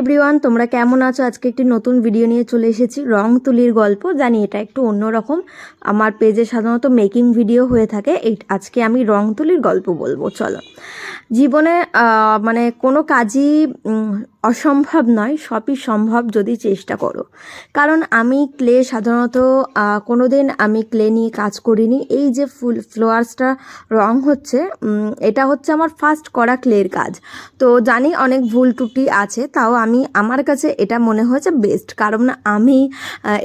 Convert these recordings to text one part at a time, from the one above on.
Everyone তোমরা কেমন আছো? আজকে একটি নতুন ভিডিও নিয়ে চলে এসেছি। রং তুলির গল্প। জানি এটা একটু অন্যরকম আমার পেজে সাধারণত মেকিং ভিডিও হয়ে থাকে। এই আজকে আমি রং তুলির গল্প বলব। চলো। জীবনে মানে কোনো কাজই অসম্ভব নয়, সবই সম্ভব যদি চেষ্টা করো। কারণ আমি ক্লে সাধারণত কোনো দিন আমি ক্লে নিয়ে কাজ করিনি। এই যে ফুল, ফ্লোয়ার্সটা রং হচ্ছে এটা হচ্ছে আমার ফার্স্ট করা ক্লের কাজ। তো জানি অনেক ভুল ত্রুটি আছে, তাও আমি, আমার কাছে এটা মনে হয়েছে বেস্ট কারণ আমি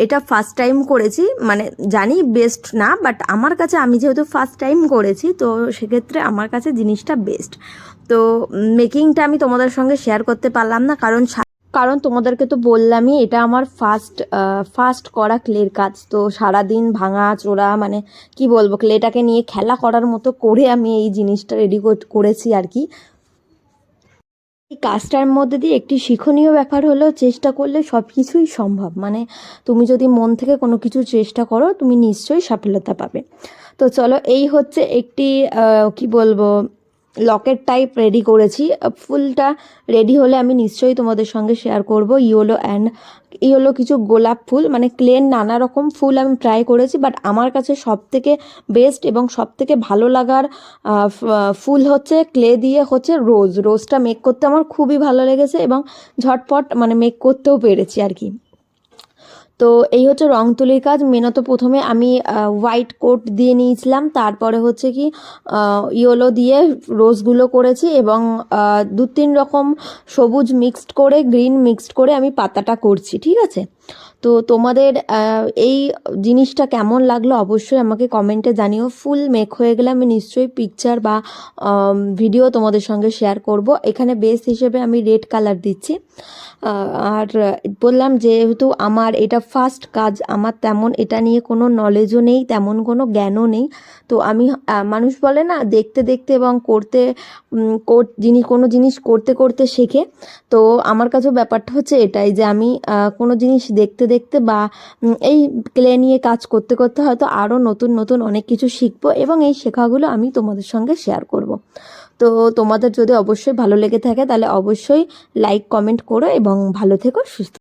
এটা ফার্স্ট টাইম করেছি মানে জানি বেস্ট না বাট আমার কাছে আমি যেহেতু ফার্স্ট টাইম করেছি, তো সেক্ষেত্রে আমার কাছে জিনিসটা বেস্ট তো মেকিংটা আমি তোমাদের সঙ্গে শেয়ার করতে পারলাম না কারণ কারণ তোমাদেরকে তো বললামই, এটা আমার ফার্স্ট ফার্স্ট করা ক্লের কাজ তো সারাদিন ভাঙা, চোরা মানে কি বলব ক্লেটাকে নিয়ে খেলা করার মতো করে আমি এই জিনিসটা রেডি করেছি আর কি। এই কাজটার মধ্যে দিয়ে একটি শিক্ষণীয় ব্যাপার হলো, চেষ্টা করলে সব কিছুই সম্ভব। মানে তুমি যদি মন থেকে কোনো কিছু চেষ্টা করো, তুমি নিশ্চয়ই সফলতা পাবে। তো চলো, এই হচ্ছে একটি কি বলব লকেট টাইপ রেডি করেছি। ফুলটা রেডি হলে আমি নিশ্চয়ই তোমাদের সঙ্গে শেয়ার করব। ইয়োলো অ্যান্ড ইয়োলো কিছু গোলাপ ফুল মানে ক্লেন নানা রকম ফুল আমি ট্রাই করেছি বাট আমার কাছে সব থেকে বেস্ট এবং সব থেকে ভালো লাগার ফুল হচ্ছে ক্লে দিয়ে হচ্ছে রোজ রোজটা মেক করতে আমার খুবই ভালো লেগেছে এবং ঝটপট মানে মেক করতেও পেরেছি আর কি। তো এই হচ্ছে রং তুলির কাজ। মেনত প্রথমে আমি হোয়াইট কোট দিয়ে নিয়েছিলাম। তারপরে হচ্ছে কি ইয়েলো দিয়ে রোজগুলো করেছি এবং দু তিন রকম সবুজ মিক্সড করে গ্রিন মিক্সড করে আমি পাতাটা করছি, ঠিক আছে? তো তোমাদের এই জিনিসটা কেমন লাগল অবশ্যই আমাকে কমেন্টে জানিও। ফুল মেক হয়ে গেলে আমি নিশ্চয়ই পিকচার বা ভিডিও তোমাদের সঙ্গে শেয়ার করব। এখানে বেস হিসেবে আমি রেড কালার দিচ্ছি। আর বললাম যেহেতু আমার এটা ফার্স্ট কাজ, আমার তেমন এটা নিয়ে কোনো নলেজও নেই, তেমন কোনো জ্ঞানও নেই। তো আমি মানুষ বলে না, দেখতে দেখতে এবং করতে যিনি কোনো জিনিস করতে করতে শেখে। তো আমার কাছেও ব্যাপারটা হচ্ছে এটাই যে আমি কোনো জিনিস দেখতে দেখতে বা এই ক্লে নিয়ে কাজ করতে করতে হয়তো আরও নতুন নতুন অনেক কিছু শিখব এবং এই শেখাগুলো আমি তোমাদের সঙ্গে শেয়ার করব। তো তোমাদের যদি অবশ্যই ভালো লেগে থাকে তাহলে অবশ্যই লাইক কমেন্ট করো এবং ভালো থেকো, সুস্থ